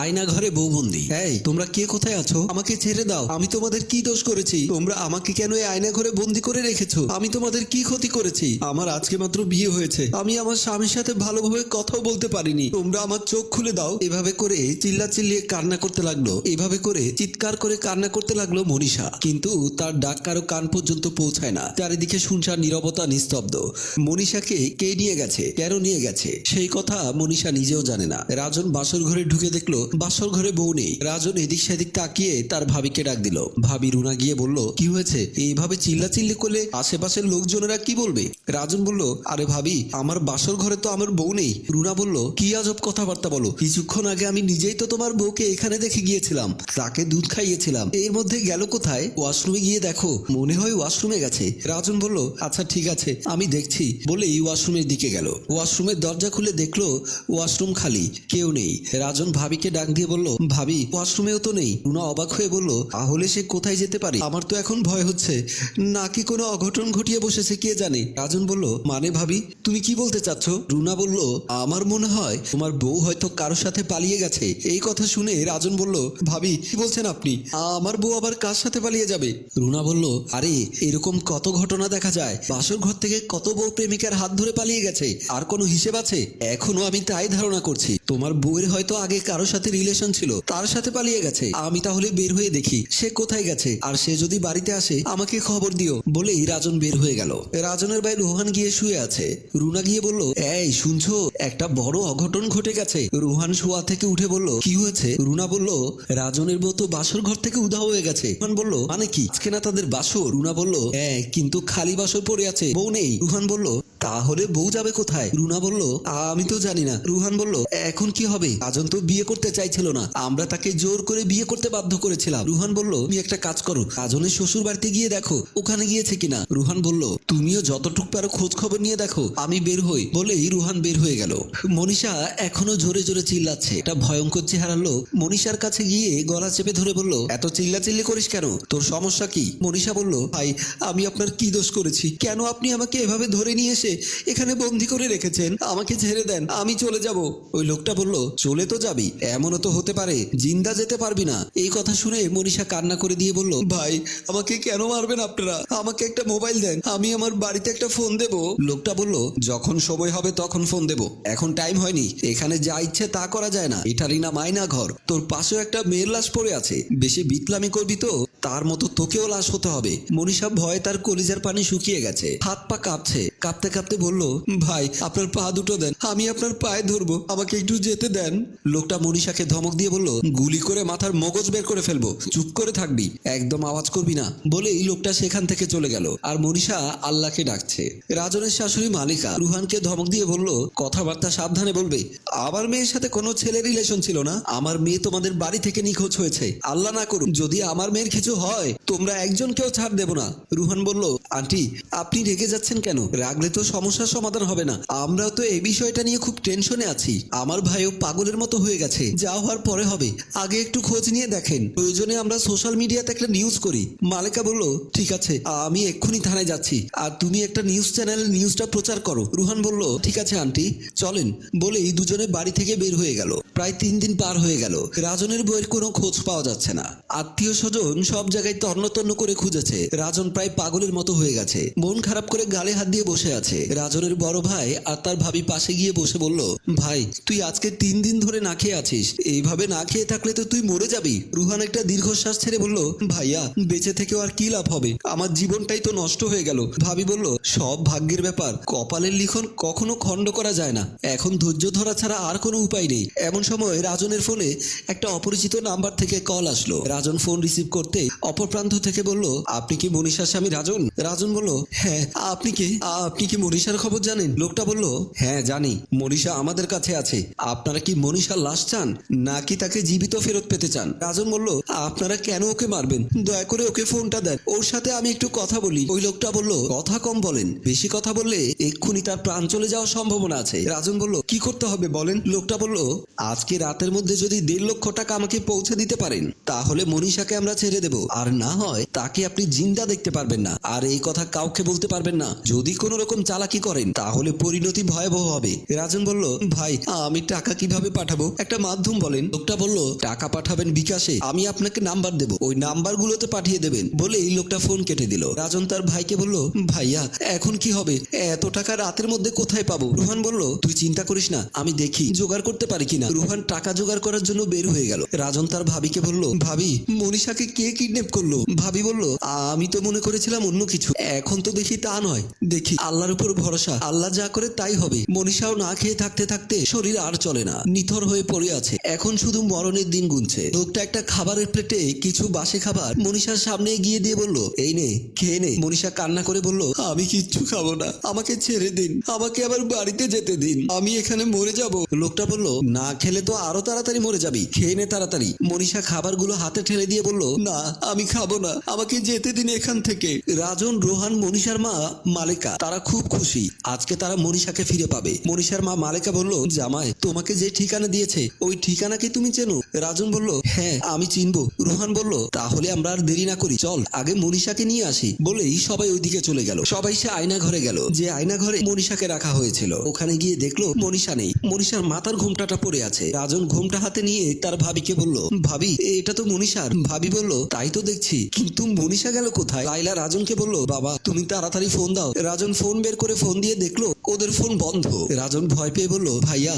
আয়না ঘরে বৌবন্দি। এই। তোমরা কে কোথায় আছো? আমাকে ছেড়ে দাও। আমি তোমাদের কি দোষ করেছি? তোমরা আমাকে কেন এই আয়না ঘরে বন্দি করে রেখেছো? আমি তোমাদের কি ক্ষতি করেছি? আমার আজকে মাত্র বিয়ে হয়েছে। আমি আমার স্বামীর সাথে ভালোভাবে কথাও বলতে পারিনি। তোমরা আমার চোখ খুলে দাও। এভাবে করে চিল্লা চিল্লিয়ে কান্না করতে লাগল। এভাবে করে চিৎকার করে কান্না করতে লাগল মনীষা। কিন্তু তার ডাক কারও কান পর্যন্ত পৌঁছায় না। চারিদিকে শুনশান নীরবতা নিস্তব্ধ। মনীষাকে কে নিয়ে গেছে? কেন নিয়ে গেছে? সেই কথা মনীষা নিজেও জানে না। রাজন বাসর ঘরে ঢুকে দেখল বাসর ঘরে বউ নেই। রাজন এদিক সেদিক তাকিয়ে তার ভাবিকে ডাক দিল। ভাবি রুনা গিয়ে বলল, কি হয়েছে? এইভাবে চিল্লা চিল্লি করলে আশেপাশের লোকজনেরা কি বলবে? রাজন বলল, আরে ভাবি, আমার বাসর ঘরে তো আমার বউ নেই। রুনা বলল, কি আজব কথাবার্তা বলো। কিছুক্ষণ আগে আমি নিজেই তো তোমার বউকে এখানে দেখে গিয়েছিলাম। তাকে দুধ খাইয়েছিলাম। এর মধ্যে গেল কোথায়? ওয়াশরুমে গিয়ে দেখো। মনে হয় ওয়াশরুমে গেছে। রাজন বলল আচ্ছা ঠিক আছে, আমি দেখছি। বলেই ওয়াশরুমের দিকে গেল। ওয়াশরুমের দরজা খুলে দেখল ওয়াশরুম খালি, কেউ নেই। রাজন ভাবিকে ডাক দিয়ে বলল, ভাবি, ওয়াশরুমেও তো নেই। রুনা অবাক হয়ে বলল, তাহলে সে কোথায় যেতে পারে? আমার তো এখন ভয় হচ্ছে। নাকি কোনো অঘটন ঘটিয়ে বসেছে, কে জানে? রাজন বলল মানে ভাবি, তুমি কি বলতে চাচ্ছ? রুনা বলল, আমার মনে হয় তোমার বউ হয়তো কারোর সাথে পালিয়ে গেছে। এই কথা শুনে রাজন বলল, ভাবি, কি বলছেন আপনি? আমার বউ আবার কার সাথে পালিয়ে যাবে? রুনা বলল, আরে, এরকম কত ঘটনা দেখা যায়। বাসর ঘর থেকে কত বউ প্রেমিকার হাত ধরে পালিয়ে গেছে। আর কোনো হিসেব আছে? এখনও আমি তাই ধারণা করছি। তোমার বউয়ের হয়তো আগে কারোর সাথে রিলেশন ছিল, তার সাথে পালিয়ে গেছে। আমি তাহলে বের হয়ে দেখি, সে কোথায় গেছে? আর সে যদি বাড়িতে আসে, আমাকে খবর দিও, বলেই রাজন বের হয়ে গেল। রাজনের ভাই রোহান গিয়ে শুয়ে আছে। রুনা গিয়ে বলল, এই, শুনছো? একটা বড় অঘটন ঘটে গেছে। রোহান শোয়া থেকে উঠে বলল, কি হয়েছে? রুনা বলল, রাজনের বউ তো বাসর ঘর থেকে উধাও হয়ে গেছে। রুহান বলল মানে কি? আজকে না তাদের বাসর? রুনা বলল হ্যাঁ কিন্তু খালি বাসর পড়ে আছে, বউ নেই। রুহান বলল তাহলে বউ যাবে কোথায়? রুনা বলল, আমি তো জানি না। রুহান বলল, এখন কি হবে? আজন তো বিয়ে করতে চাইছিল না। আমরা তাকে জোর করে বিয়ে করতে বাধ্য করেছিলাম। রুহান বলল, তুমি একটা কাজ করো আজনের শ্বশুর বাড়িতে গিয়ে দেখো, ওখানে গিয়েছে কিনা? রুহান বলল, তুমিও যতটুক পারো খোঁজ খবর নিয়ে দেখো, আমি বের হই। বলেই রুহান বের হয়ে গেল। মনীষা এখনও জোরে জোরে চিল্লাচ্ছে। এটা ভয়ঙ্কর চেহারার লোক মনীষার কাছে গিয়ে গলা চেপে ধরে বলল, এত চিল্লা চিল্লি করিস কেন? তোর সমস্যা কি? মনীষা বলল, ভাই, আমি আপনার কি দোষ করেছি? কেন আপনি আমাকে এভাবে ধরে নিয়ে এসে এখানে বন্দি করে রেখেছেন, আমাকে ছেড়ে দেন, আমি চলে যাব। ওই লোকটা বলল, চলে তো যাবি, এমনও তো হতে পারে, জিন্দা যেতে পারবি না। এই কথা শুনে মনীষা কান্না করে দিয়ে বলল, ভাই, আমাকে কেন মারবেন আপনারা? আমাকে একটা মোবাইল দেন, আমি আমার বাড়িতে একটা ফোন দেব। লোকটা বলল, যখন সময় হবে তখন ফোন দেব, এখন টাইম হয়নি, এখানে যা ইচ্ছে তা করা যায় না এটারই না মাইনা ঘর, তোর পাশেও একটা মেয়ের লাশ পড়ে আছে, বেশি বিতলামি করবি তো, তার মতো তোকেও লাশ হতে হবে। মনীষা ভয়ে তার কলিজার পানি শুকিয়ে গেছে, হাত পা কাঁপছে, কাঁপতে কাঁপতে বলল, ভাই, আপনার পা দুটো দেন, আমি আপনার পায়ে ধরবো, আমাকে একটু যেতে দেন। লোকটা মনীষাকে ধমক দিয়ে বলল, গুলি করে মাথার মগজ বের করে ফেলব, চুপ করে থাকবি, একদম আওয়াজ করবি না। বলেই লোকটা সেখান থেকে চলে গেল, আর মনীষা আল্লাহকে ডাকছে। রাজনের শাশুড়ি মালিকা রুহানকে ধমক দিয়ে বলল, কথাবার্তা সাবধানে বলবে, আমার মেয়ের সাথে কোনো ছেলে রিলেশন ছিল না, আমার মেয়ে তোমাদের বাড়ি থেকে নিখোঁজ হয়েছে, আল্লাহ না করুন যদি আমার মেয়ের কিছু হয় তোমরা একজন একজনকেও ছাড় দেব না। রুহান বলল, আন্টি, আপনি রেগে যাচ্ছেন কেন? রাগলে তো সমস্যার সমাধান হবে না। আমরা তো এই বিষয়টা নিয়ে খুব টেনশনে আছি। আমার ভাইও পাগলের মতো হয়ে গেছে। যা হওয়ার পরে হবে। আগে একটু খোঁজ নিয়ে দেখেন। প্রয়োজনে আমরা সোশ্যাল মিডিয়াতে একটা নিউজ করি। মালিকা বলল, ঠিক আছে, আমি এক্ষুনি থানায় যাচ্ছি। আর তুমি একটা নিউজ চ্যানেলে, নিউজটা প্রচার করো। রুহান বলল, ঠিক আছে, আন্টি, চলেন। বলেই দুজনে বাড়ি থেকে বের হয়ে গেল। প্রায় তিন দিন পার হয়ে গেল। রাজনের বইয়ের কোনো খোঁজ পাওয়া যাচ্ছে না। আত্মীয় স্বজন সব জায়গায় তন্ন তন্ন করে খুঁজেছে। রাজন প্রায় পাগলের মতো হয়ে গেছে। মন খারাপ করে গালে হাত দিয়ে বসে আছে। রাজনের বড় ভাই আর তার ভাবি পাশে গিয়ে বসে বলল, ভাই, তুই আজকে তিন দিন ধরে না খেয়ে আছিস। এইভাবে না খেয়ে থাকলে তো তুই মরে যাবি। রুহান একটা দীর্ঘশ্বাস ছেড়ে বলল, ভাইয়া, বেঁচে থেকেও আর কি লাভ হবে? আমার জীবনটাই তো নষ্ট হয়ে গেল। ভাবি বলল, সব ভাগ্যের ব্যাপার। কপালের লিখন কখনো খণ্ড করা যায় না। এখন ধৈর্য ধরা ছাড়া আর কোনো উপায় নেই। এমন সময় রাজনের ফোনে একটা অপরিচিত নাম্বার থেকে কল আসলো। রাজন ফোন রিসিভ করতে অপর প্রান্ত থেকে বলল, আপনি কি মনীষার স্বামী রাজন? রাজন বলল হ্যাঁ আপনি কি? আপনি কি মনীষার খবর জানেন? লোকটা বলল হ্যাঁ জানি। মনীষা আমাদের কাছে আছে। আপনারা কি মনীষার লাশ চান, নাকি তাকে জীবিত ফেরত পেতে চান? রাজন বলল, আপনারা কেন ওকে মারবেন? দয়া করে ওকে ফোনটা দেন। ওর সাথে আমি একটু কথা বলি। ওই লোকটা বলল, কথা কম বলেন। বেশি কথা বললে এক্ষুনি তার প্রাণ চলে যাওয়ার সম্ভাবনা আছে। রাজন বলল, কি করতে হবে বলেন? লোকটা বলল, আজকে রাতের মধ্যে যদি দেড় লক্ষ টাকা আমাকে পৌঁছে দিতে পারেন, তাহলে মনীষাকে আমরা ছেড়ে দেব। আর না হয়, তাকে আপনি জিন্দা দেখতে পারবেন না। আর এই কথা কাউকে বলতে পারবেন না। যদি কোনো রকম চালাকি করেন, তাহলে পরিণতি ভয়াবহ হবে। রাজন বলল, ভাই, আমি টাকা কীভাবে পাঠাবো? একটা মাধ্যম বলেন। লোকটা বলল, টাকা পাঠাবেন বিকাশে, আমি আপনাকে নাম্বার দেব। ওই নাম্বারগুলোতে পাঠিয়ে দেবেন। বলে এই লোকটা ফোন কেটে দিল। রাজন তার ভাইকে বলল, ভাইয়া, এখন কি হবে? এত টাকা রাতের মধ্যে কোথায় পাবো? রুহান বলল, তুই চিন্তা করিস না, আমি দেখি, জোগাড় করতে পারি কিনা। রুহান টাকা জোগাড় করার জন্য বের হয়ে গেল। রাজন তার ভাবিকে বলল, ভাবি, মনীষাকে কে কিডন্যাপ করল? ভাবি বলল, আমি তো মনে করেছিলাম অন্য কিছু। এখন তো দেখি তা নয়। দেখি, আল্লাহর উপর ভরসা। আল্লাহ যা করে তাই হবে। মনীষাও না খেয়ে থাকতে থাকতে শরীর আর চলে না। নিথর হয়ে পড়ে আছে। এখন শুধু মরণের দিন গুনছে। লোকটা একটা খাবারের প্লেটে কিছু বাসে খাবার মনীষার সামনে গিয়ে দিয়ে বলল, এই নে, খেয়ে নে। মনীষা কান্না করে বলল, আমি কিচ্ছু খাব না। আমাকে ছেড়ে দিন। আমাকে আবার বাড়িতে যেতে দিন। আমি এখানে মরে যাব। লোকটা বলল, না খেলে তো আরও তাড়াতাড়ি মরে যাবি। খেয়ে নে তাড়াতাড়ি। মনীষা খাবারগুলো হাতে ঠেলে দিয়ে বলল, না, আমি খাব না। আমাকে যেতে দিন এখান থেকে। রাজন, রোহান, মনীষার মা মালেকা, তারা খুব খুশি। আজকে তারা মনীষাকে ফিরে পাবে। মনীষার মা মালেকা বলল, জামাই, তোমাকে যে ঠিকানা দিয়েছে, ওই ঠিকানা কি তুমি চেনো? রাজন বলল হ্যাঁ আমি চিনবো। রোহান বলল, তাহলে আমরা আর দেরি না করি, চল, আগে মনীষাকে নিয়ে আসি। বলেই সবাই ওইদিকে চলে গেল। সবাই সে আয়না ঘরে গেল। যে আয়না ঘরে মনীষাকে রাখা হয়েছিল, ওখানে গিয়ে দেখল মনীষা নেই। মনীষার মাথার ঘোমটাটা পড়ে আছে। রাজন ঘোমটা হাতে নিয়ে তার ভাবিকে বলল, ভাবি, এটা তো মনীষার। ভাবি বলল, তাই তো দেখছি। কিন্তু মনীষা গেল কোথায়? লাইলা রাজনকে বলল, বাবা, তুমি তাড়াতাড়ি ফোন দাও। রাজন ফোন বের করে ফোন দিয়ে দেখল, ওদের ফোন বন্ধ। রাজন ভয় পেয়ে বলল, ভাইয়া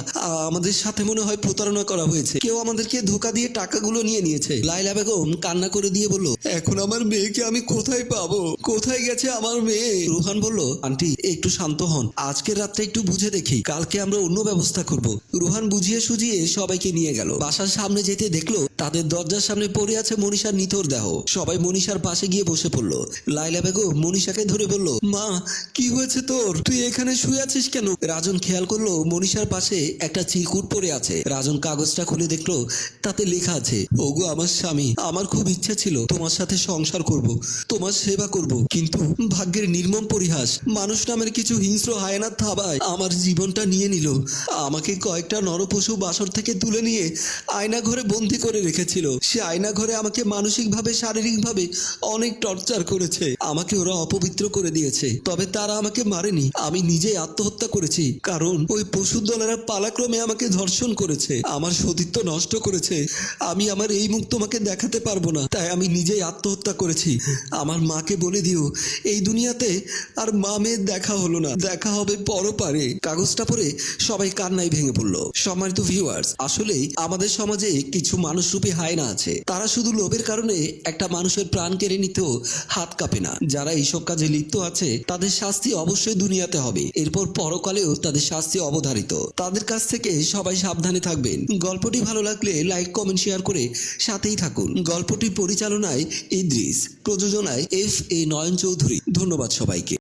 আমাদের সাথে মনে হয় প্রতারণা করা হয়েছে। কেউ আমাদেরকে ধোকা দিয়ে টাকাগুলো নিয়ে নিয়েছে। লাইলা বেগম কান্না করে দিয়ে বলল, এখন আমার মেয়েকে আমি কোথায় পাবো? কোথায় গেছে আমার মেয়ে? রুহান বলল, আন্টি, একটু শান্ত হন। আজকের রাতটা একটু বুঝে দেখি। কালকে আমরা অন্য ব্যবস্থা করব। রুহান বুঝিয়ে সুজিয়ে সবাইকে নিয়ে গেল। বাসার সামনে যেতে দেখল তাদের দরজার সামনে পড়ে আছে মনীষার নিথর দেহ। সবাই মনীষার পাশে গিয়ে বসে পড়ল। লাইলা বেগম মনীষাকে ধরে বলল, মা, কি হয়েছে তোর? তুই এখানে শুয়ে আছিস কেন? রাজন খেয়াল করল, মনীষার পাশে একটা চিরকুট পড়ে আছে। রাজন কাগজটা খুলে দেখল, তাতে লেখা আছে, ওগো আমার স্বামী, আমার খুব ইচ্ছা ছিল তোমার সাথে সংসার করব, তোমার সেবা করব, কিন্তু ভাগ্যের নির্মম পরিহাস, মানুষ নামের কিছু হিংস্র হায়নার থাবায় আমার জীবনটা নিয়ে নিল। আমাকে কয়েকটা নরপশু বাসর থেকে তুলে নিয়ে আয়না ঘরে বন্দি করে রেখেছিল। সে আয়না ঘরে আমাকে মানসিকভাবে, শারীরিকভাবে অনেক টর্চার করেছে। আমাকে ওরা অপবিত্র করে দিয়েছে। তবে তারা আমাকে মারেনি। আমি নিজেই আত্মহত্যা করেছি। কারণ ওই পশুর দলেরা পালাক্রমে আমাকে ধর্ষণ করেছে। আমার সতীত্ব নষ্ট করেছে। আমি আমার এই মুখ তোমাকে দেখাতে পারব না। তাই আমি নিজেই আত্মহত্যা করেছি। আমার মাকে বলে দিও, এই দুনিয়াতে আর মা মেয়ের দেখা হলো না। দেখা হবে পরপারে। কাগজটা পড়ে সবাই কান্নায় ভেঙে পড়ল। সম্মানিত ভিউয়ার্স আসলেই আমাদের সমাজে কিছু মানুষরূপী হায়না আছে। তারা শুধু লোভের কারণে একটা মানুষের প্রাণ কেড়ে নিতেও হাত কাঁপে না। যারা এইসব কাজে লিপ্ত আছে, তাদের শাস্তি অবশ্যই দুনিয়াতে হবে। এরপর পরকালেও তাদের শাস্তি অবধারিত। তাদের কাছ থেকে সবাই সাবধানে থাকবেন। গল্পটি ভালো লাগলে লাইক, কমেন্ট, শেয়ার করে সাথেই থাকুন। গল্পটি পরিচালনায় ইদ্রিস, প্রযোজনায় এফ এ নয়ন চৌধুরী ধন্যবাদ সবাইকে।